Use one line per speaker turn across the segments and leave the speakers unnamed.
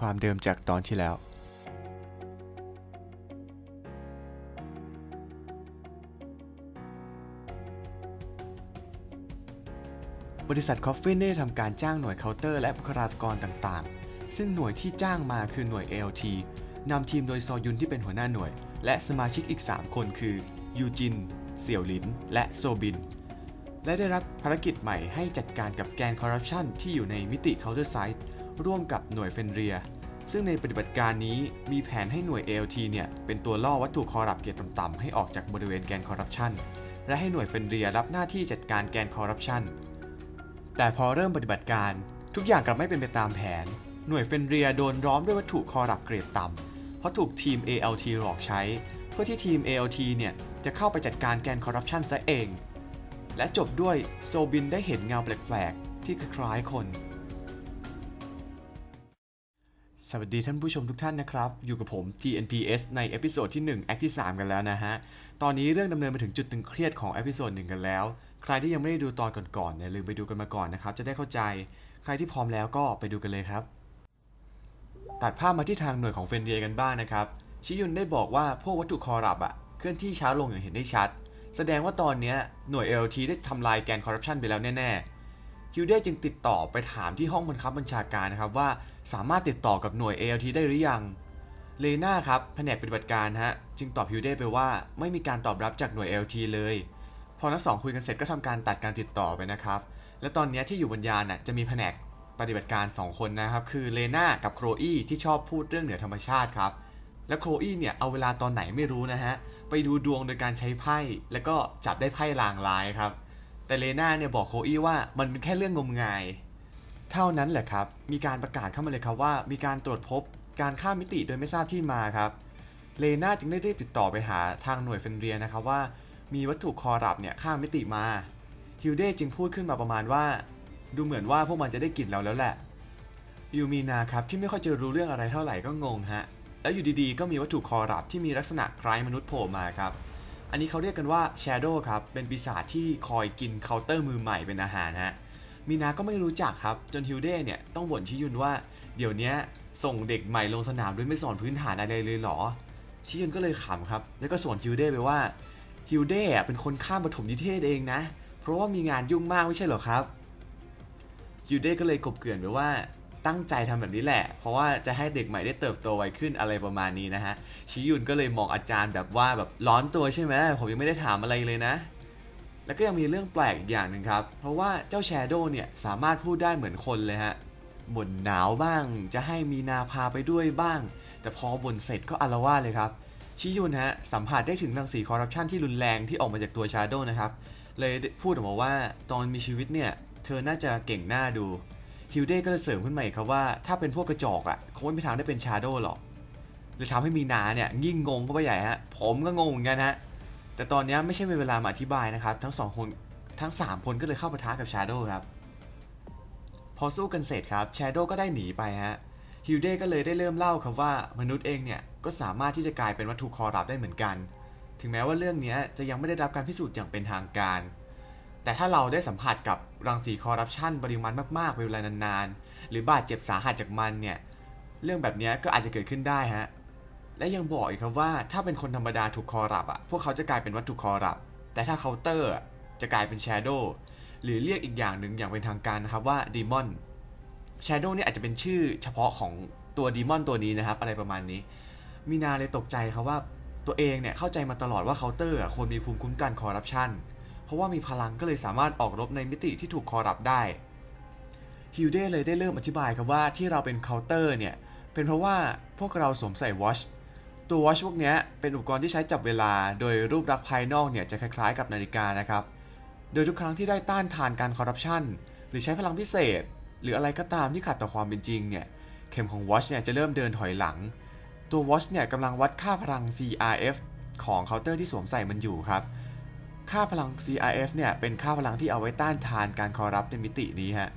ความเดิมจากตอนที่แล้ว บริษัทคอฟฟินได้ทำการจ้างหน่วยเคาน์เตอร์และบุคลากรต่างๆ ซึ่งหน่วยที่จ้างมาคือหน่วย ALT นำทีมโดยซอยุนที่เป็นหัวหน้าหน่วย และสมาชิกอีก 3 คนคือ ยูจิน เสี่ยวหลิน และโซบิน และได้รับภารกิจใหม่ให้จัดการกับแกนคอร์รัปชันที่อยู่ในมิติเคาน์เตอร์ไซต์ ร่วมกับหน่วยเฟนเรีย ซึ่งในปฏิบัติการนี้มีแผนให้หน่วย ALT เนี่ยเป็นตัวล่อวัตถุคอร์รัปเกรดต่ำๆให้ออกจากบริเวณแกนคอร์รัปชันและให้หน่วยเฟนเรียรับหน้าที่จัดการแกนคอร์รัปชันแต่พอเริ่มปฏิบัติการทุกอย่างกลับไม่เป็นไปตามแผน หน่วยเฟนเรียโดนร้อมด้วยวัตถุคอรับเกรดต่ำเพราะถูกทีม ALT หลอกใช้ เพื่อที่ทีม ALT เนี่ยจะเข้าไปจัดการแกนคอร์รัปชันซะเอง และจบด้วยโซบินได้เห็นเงาแปลกๆที่คล้ายคน สวัสดีท่านผู้ชมทุกท่านนะครับ อยู่กับผม GNPS ในเอพิโซดที่1แอคที่ 3 กันแล้วนะฮะ ตอนนี้เรื่องดำเนินมาถึงจุดตึงเครียดของเอพิโซด1กันแล้ว ใครที่ยังไม่ได้ดูตอนก่อนๆเนี่ยลืมไปดูกันมาก่อนนะครับ จะได้เข้าใจ ใครที่พร้อมแล้วก็ไปดูกันเลยครับ ตัดภาพมาที่ทางหน่วยของเฟนเดียกันบ้างนะครับ ชิยุนได้บอกว่าพวกวัตถุคอรับอะเคลื่อนที่ช้าลงอย่างเห็นได้ชัด แสดงว่าตอนเนี้ยหน่วย LT ได้ทำลายแกนคอร์รัปชันไปแล้วแน่ๆฮิวเดจึงติดต่อไปถามที่ห้องบังคับบัญชาการนะครับว่า สามารถติดต่อกับหน่วย ALT ได้หรือยัง เลน่าครับแผนกปฏิบัติการฮะ จึงตอบฮิวเดไปว่าไม่มีการตอบรับจากหน่วย ALT เลย พอทั้งสองคุยกันเสร็จก็ทำการตัดการติดต่อไปนะครับ และตอนนี้ที่อยู่บนยานน่ะจะมีแผนกปฏิบัติการ 2 คนนะครับ คือเลน่ากับโครอี้ที่ชอบพูดเรื่องเหนือธรรมชาติครับ และโครอี้เนี่ยเอาเวลาตอนไหนไม่รู้นะฮะ ไปดูดวงโดยการใช้ไพ่แล้วก็จับได้ไพ่ลางลายครับ แต่เลน่าเนี่ยบอกโครอี้ว่ามันเป็นแค่เรื่องงมงาย เท่านั้นแหละครับ มีการประกาศเข้ามาเลยครับว่า มีการตรวจพบการข้ามมิติโดยไม่ทราบที่มาครับ เลน่าจึงได้รีบติดต่อไปหาทางหน่วยเฟนเรียนะครับว่า มีวัตถุคอรับเนี่ยข้ามมิติมา ฮิวเดจึงพูดขึ้นมาประมาณว่า ดูเหมือนว่าพวกมันจะได้กลิ่นเราแล้วแหละ ยูมีนาครับที่ไม่ค่อยจะรู้เรื่องอะไรเท่าไหร่ก็งงฮะ แล้วอยู่ดีๆ ก็มีวัตถุคอรับที่มีลักษณะคล้ายมนุษย์โผล่มาครับ อันนี้เขาเรียกกันว่า Shadow ครับ เป็นปีศาจที่คอยกินเคาน์เตอร์มือใหม่เป็นอาหารฮะ มีนาก็ไม่รู้จักครับ จนฮิวเด้เนี่ยต้องบ่นชิยุนว่าเดี๋ยวนี้ส่งเด็กใหม่ลงสนามโดยไม่สอนพื้นฐานอะไรเลยเหรอ ชิยุนก็เลยขำครับ แล้วก็สวนฮิวเด้ไปว่าฮิวเดอะเป็นคนข้ามปฐมนิเทศเองนะ เพราะว่ามีงานยุ่งมากไม่ใช่เหรอครับฮิวเด้ก็เลยกบเกลื่อนไปว่าตั้งใจทำแบบนี้แหละ เพราะว่าจะให้เด็กใหม่ได้เติบโตไวขึ้นอะไรประมาณนี้นะฮะ ชิยุนก็เลยมองอาจารย์แบบว่าแบบร้อนตัวใช่ไหมผมยังไม่ได้ถามอะไรเลยนะ แล้วก็ยังมีเรื่องแปลกอีกอย่างหนึ่งครับ เพราะว่าเจ้าแชโดว์เนี่ยสามารถพูดได้เหมือนคนเลยฮะบ่นหนาวบ้าง จะให้มีนาพาไปด้วยบ้าง แต่พอบ่นเสร็จก็อารวาสเลยครับ ชิยุนฮะสัมผัสได้ถึงรังสีคอร์รัปชันที่รุนแรงที่ออกมาจากตัวชาโดนะครับ เลยพูดออกมาว่าตอนมีชีวิตเนี่ย เธอน่าจะเก่งหน้าดู ฮิวเด้ก็เลยเสริมขึ้นมาอีกครับว่าถ้าเป็นพวกกระจอกอะ่ะคงไม่ทางได้เป็นชาโดหรอกเลยทำให้มีนาเนี่ยยิ่งงงเข้าไปใหญ่ฮะผมก็งงเหมือนกันฮะ แต่ตอนนี้ไม่ใช่เวลามาอธิบายนะครับ ทั้งสองคนทั้ง 3 คนก็เลยเข้าปะทะกับชาโดครับ พอสู้กันเสร็จครับชาโดก็ได้หนีไปฮะฮิวเด้ก็เลยได้เริ่มเล่าครับว่ามนุษย์เองเนี่ยก็สามารถที่จะกลายเป็นวัตถุคอรับได้เหมือนกัน ถึงแม้ว่าเรื่องนี้จะยังไม่ได้รับการพิสูจน์อย่างเป็นทางการ แต่ถ้าเราได้สัมผัสกับรังสีคอร์รัปชันปริมาณมากๆเป็นเวลานานๆ หรือบาดเจ็บสาหัสจากมันเนี่ยเรื่องแบบนี้ก็อาจจะเกิดขึ้นได้ฮะ และยังบอกอีกครับว่าถ้าเป็นคนธรรมดาถูกคอรับอะพวกเขาจะกลายเป็นวัตถุคอรับ แต่ถ้าเคาน์เตอร์จะกลายเป็นแชโดว์หรือเรียกอีกอย่างหนึ่งอย่างเป็นทางการนะครับว่าดีมอนแชโดว์นี่อาจจะเป็นชื่อเฉพาะของตัวดีมอนตัวนี้นะครับ อะไรประมาณนี้ มีนาเลยตกใจครับว่าตัวเองเนี่ยเข้าใจมาตลอดว่าเคาน์เตอร์ควรมีภูมิคุ้มกันคอร์รัปชันเพราะว่ามีพลังก็เลยสามารถออกรบในมิติที่ถูกคอร์รัปได้ฮิวเดเลยได้เริ่มอธิบายครับว่าที่เราเป็นเคาน์เตอร์เนี่ยเป็นเพราะว่าพวกเราสวมใส่วอช ตัววอชพวกนี้เป็นอุปกรณ์ที่ใช้จับเวลา โดยรูปลักษณ์ภายนอกเนี่ยจะคล้ายๆ กับนาฬิกานะครับ โดยทุกครั้งที่ได้ต้านทานการคอร์รัปชันหรือใช้พลังพิเศษ หรืออะไรก็ตามที่ขัดต่อความเป็นจริงเนี่ย เข็มของวอชเนี่ยจะเริ่มเดินถอยหลัง ตัววอชเนี่ยกำลังวัดค่าพลัง CRF ของเคาน์เตอร์ที่สวมใส่มันอยู่ครับ ค่าพลัง CRF เนี่ยเป็นค่าพลังที่เอาไว้ต้านทานการคอร์รัปในมิตินี้ฮะ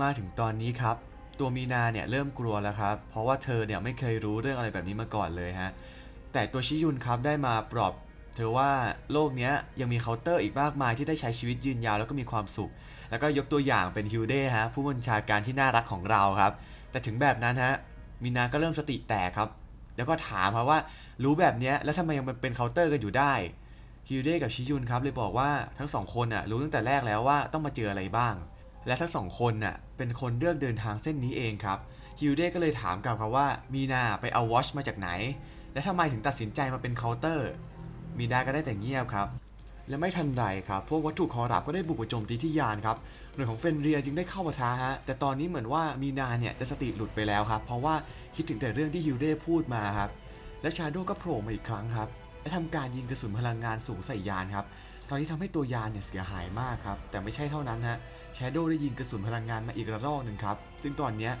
มาถึงตอนนี้ครับ ตัวมีนาเนี่ยเริ่มกลัวแล้วครับ เพราะว่าเธอเนี่ยไม่เคยรู้เรื่องอะไรแบบนี้มาก่อนเลยฮะ แต่ตัวชิยุนครับได้มาปลอบ เธอว่าโลกนี้ยังมีเคาน์เตอร์อีกมากมายที่ได้ใช้ชีวิตยืนยาวแล้วก็มีความสุข แล้วก็ยกตัวอย่างเป็นฮิวเดฮะผู้บัญชาการที่น่ารักของเราครับ แต่ถึงแบบนั้นฮะมีนาก็เริ่มสติแตกครับ แล้วก็ถามครับว่ารู้แบบนี้แล้วทำไมยังเป็นเคาน์เตอร์กันอยู่ได้ฮิวเดกับชิยุนครับเลยบอกว่าทั้งสองคนน่ะรู้ตั้งแต่แรกแล้วว่าต้องมาเจออะไรบ้าง และทั้งสองคนน่ะเป็นคนเลือกเดินทางเส้นนี้เองครับฮิวเดก็เลยถามกลับครับว่ามีนาไปเอาวอชมาจากไหน และทำไมถึงตัดสินใจมาเป็นเคาน์เตอร์ มีนาก็ได้แต่เงียบครับ และไม่ทันใดครับ พวกวัตถุคอรับก็ได้บุกไปโจมตีที่ยานครับหน่วยของเฟนเรียจึงได้เข้ามาท้าฮะแต่ตอนนี้เหมือนว่ามีนาเนี่ยจะสติหลุดไปแล้วครับ เพราะว่าคิดถึงแต่เรื่องที่ฮิวเด้พูดมาครับและชาโดก็โผล่มาอีกครั้งครับและทำการยิงกระสุนพลังงานสูงใส่ยานครับ ตอนนี้ทำให้ตัวยานเนี่ยเสียหายมากครับ แต่ไม่ใช่เท่านั้นฮะแชโดได้ยิงกระสุนพลังงานมาอีกระลอกหนึ่งครับ ซึ่งตอนเนี้ย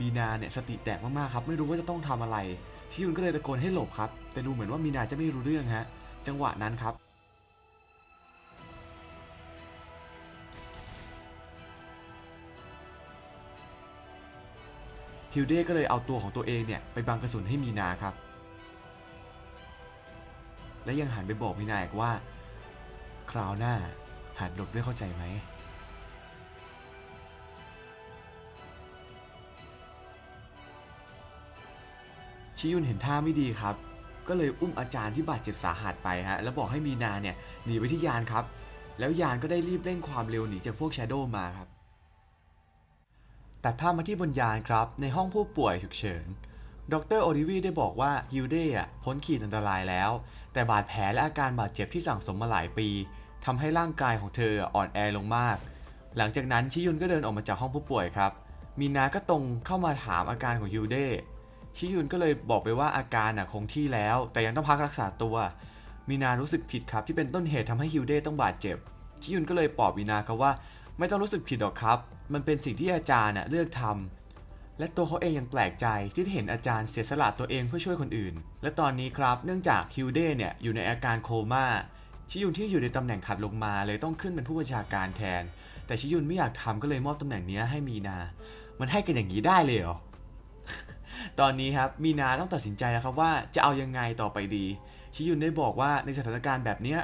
มีนาเนี่ยสติแตกมากๆครับ ไม่รู้ว่าจะต้องทำอะไร ชิยุนก็เลยตะโกนให้หลบครับ แต่ดูเหมือนว่ามีนาจะไม่รู้เรื่องฮะ จังหวะนั้นครับฮิลเด้ก็เลยเอาตัวของตัวเองเนี่ยไปบังกระสุนให้มีนาครับ และยังหันไปบอกมีนาอีกว่า คราวหน้าหัดหลบด้วยเข้าใจไหมชิยุนเห็นท่าไม่ดีครับ ก็เลยอุ้มอาจารย์ที่บาดเจ็บสาหัสไปฮะ แล้วบอกให้มีนาเนี่ยหนีไปที่ยานครับ แล้วยานก็ได้รีบเร่งความเร็วหนีจากพวกแชโดว์มาครับ ตัดภาพมาที่บนยานครับ ในห้องผู้ป่วยฉุกเฉิน ดรโอลิวีได้บอกว่าฮิวเด้อะพ้นขีดอันตรายแล้ว แต่บาดแผลและอาการบาดเจ็บที่สั่งสมมาหลายปีทำให้ร่างกายของเธออ่อนแอลงมาก หลังจากนั้นชิยุนก็เดินออกมาจากห้องผู้ป่วยครับ มีนาก็ตรงเข้ามาถามอาการของฮิวเด้ชิยุนก็เลยบอกไปว่าอาการน่ะคงที่แล้ว แต่ยังต้องพักรักษาตัว มีนารู้สึกผิดครับที่เป็นต้นเหตุทำให้ฮิวเด้ต้องบาดเจ็บ ชิยุนก็เลยปลอบมีนาครับว่า ไม่ต้องรู้สึกผิดหรอกครับ มันเป็นสิ่งที่อาจารย์เลือกทำ และตัวเขาเองยังแปลกใจที่เห็นอาจารย์เสียสละตัวเองเพื่อช่วยคนอื่น และตอนนี้ครับเนื่องจากฮิวเดเนี่ยอยู่ในอาการโคม่าชิยุนที่อยู่ในตำแหน่งถัดลงมาเลยต้องขึ้นเป็นผู้บัญชาการแทน แต่ชิยุนไม่อยากทำก็เลยมอบตำแหน่งนี้ให้มีนา มันให้กันอย่างนี้ได้เลยเหรอ ตอนนี้ครับมีนาต้องตัดสินใจแล้วครับว่าจะเอายังไงต่อไปดี ชิยุนได้บอกว่าในสถานการณ์แบบนี้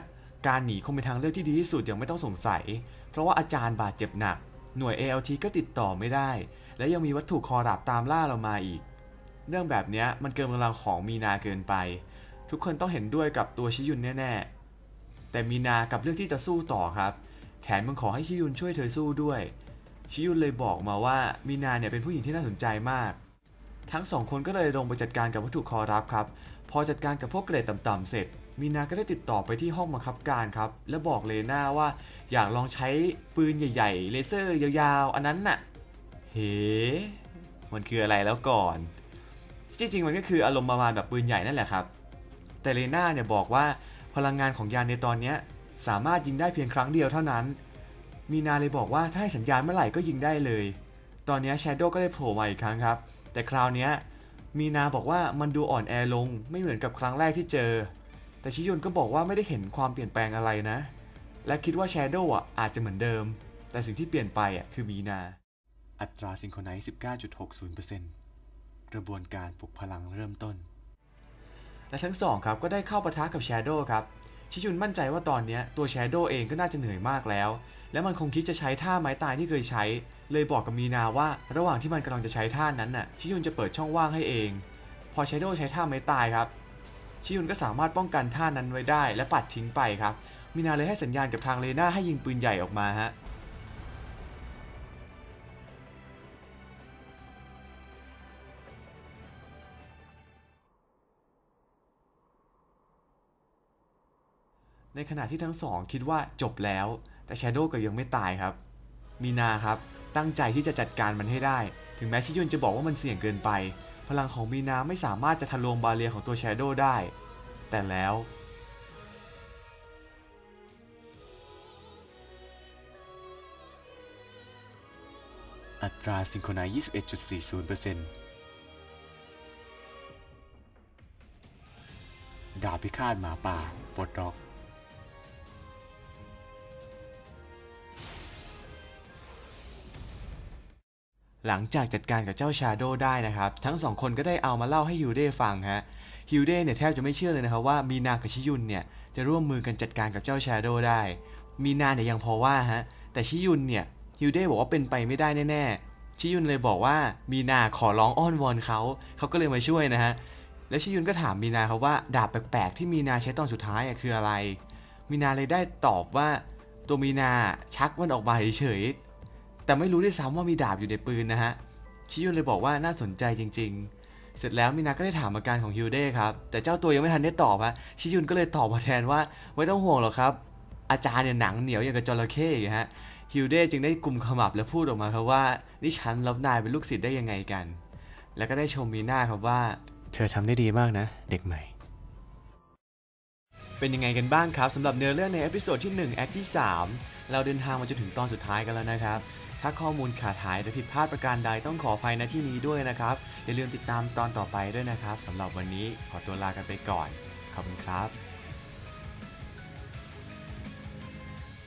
การหนีคงเป็นทางเลือกที่ดีที่สุดอย่างไม่ต้องสงสัย เพราะว่าอาจารย์บาดเจ็บหนัก หน่วย ALT ก็ติดต่อไม่ได้ และยังมีวัตถุคอราบตามล่าเรามาอีก เรื่องแบบนี้มันเกินกำลังของมีนาเกินไป ทุกคนต้องเห็นด้วยกับตัวชิยุนแน่ๆ แต่มีนากับเรื่องที่จะสู้ต่อครับ แถมมันขอให้ชิยุนช่วยเธอสู้ด้วย ชิยุนเลยบอกมาว่ามีนาเนี่ยเป็นผู้หญิงที่น่าสนใจมาก ทั้งสองคนก็เลยลงไปจัดการกับวัตถุคอรับครับ พอจัดการกับพวกเกรดต่ำๆเสร็จมีนาก็ได้ติดต่อไปที่ห้องบังคับการครับ และบอกเลน่าว่าอยากลองใช้ปืนใหญ่ ๆ เลเซอร์ยาวๆ อันนั้นน่ะ มันคืออะไรแล้วก่อน จริงๆ มันก็คืออารมณ์ประมาณแบบปืนใหญ่นั่นแหละครับ แต่เลน่าเนี่ยบอกว่าพลังงานของยานในตอนนี้สามารถยิงได้เพียงครั้งเดียวเท่านั้น มีนาเลยบอกว่าถ้าให้สัญญาณเมื่อไหร่ก็ยิงได้เลย ตอนนี้แชโดว์ก็ได้โผล่มาอีกครั้งครับ แต่คราวนี้มีนาบอกว่ามันดูอ่อนแอลงไม่เหมือนกับครั้งแรกที่เจอ แต่ชิยุนก็บอกว่าไม่ได้เห็นความเปลี่ยนแปลงอะไรนะ และคิดว่าแชโดว์อะอาจจะเหมือนเดิม แต่สิ่งที่เปลี่ยนไปอะคือมีนา อัตราซิงโครไนซ์19.60%กระบวนการปลุกพลังเริ่มต้น และทั้งสองครับก็ได้เข้าปะทะกับแชโดว์ครับ ชิจุนมั่นใจว่าตอนนี้ตัวแชโดว์เองก็น่าจะเหนื่อยมากแล้ว และมันคงคิดจะใช้ท่าไม้ตายที่เคยใช้ เลยบอกกับมีนาว่าระหว่างที่มันกำลังจะใช้ท่านั้นน่ะ ชิจุนจะเปิดช่องว่างให้เอง พอแชโดว์ใช้ท่าไม้ตายครับ ชิยุนก็สามารถป้องกันท่านั้นไว้ได้ และปัดทิ้งไปครับ มีนาเลยให้สัญญาณกับทางเลน่าให้ยิงปืนใหญ่ออกมาฮะ ในขณะที่ทั้งสองคิดว่าจบแล้ว แต่แชโดว์ก็ยังไม่ตายครับ มีนาครับตั้งใจที่จะจัดการมันให้ได้ ถึงแม้ชิยุนจะบอกว่ามันเสี่ยงเกินไป พลังของมีนาไม่สามารถจะทะลวงบาเรียของตัวแชโดว์ได้ แต่แล้วอัตราซิงโครไนซ์21.40%ดาบพิฆาตหมาป่าปลดล็อก หลังจากจัดการกับเจ้าชาโดได้นะครับ ทั้งสองคนก็ได้เอามาเล่าให้ฮิวเด้ฟังฮะฮิวเด้เนี่ยแทบจะไม่เชื่อเลยนะครับว่ามีนากับชิยุนเนี่ยจะร่วมมือกันจัดการกับเจ้าชาโดได้ มีนาเนี่ยยังพอว่าฮะแต่ชิยุนเนี่ยฮิวเด้บอกว่าเป็นไปไม่ได้แน่ๆชิยุนเลยบอกว่ามีนาขอร้องอ้อนวอนเขาเขาก็เลยมาช่วยนะฮะและชิยุนก็ถามมีนาครับว่าดาบแปลกๆที่มีนาใช้ตอนสุดท้ายคืออะไร มีนาเลยได้ตอบว่าตัวมีนาชักมันออกมาเฉยๆ แต่ไม่รู้ด้วยซ้ำว่ามีดาบอยู่ในปืนนะฮะ ชิยุนเลยบอกว่าน่าสนใจจริง ๆ เสร็จแล้วมีนาก็ได้ถามอาการของฮิวเด้ครับ แต่เจ้าตัวยังไม่ทันได้ตอบฮะ ชิยุนก็เลยตอบมาแทนว่าไม่ต้องห่วงหรอกครับ อาจารย์เนี่ยหนังเหนียวอย่างกับจระเข้อีกฮะ ฮิวเด้จึงได้กุมขมับและพูดออกมาครับว่านี่ฉันรับนายเป็นลูกศิษย์ได้ยังไงกัน แล้วก็ได้ชมมีหน้าครับว่า เธอทำได้ดีมากนะ เด็กใหม่เป็นยังไงกันบ้างครับสำหรับเนื้อเรื่องในเอพิโซดที่1แอคที่ 3 เราเดินทางมาจนถึงตอนสุดท้ายกันแล้วนะครับ ถ้าข้อมูลขาดหายหรือผิดพลาดประการใดต้องขออภัยณที่นี้ด้วยนะครับ อย่าลืมติดตามตอนต่อไปด้วยนะครับสำหรับวันนี้ขอตัวลากันไปก่อน ขอบคุณครับ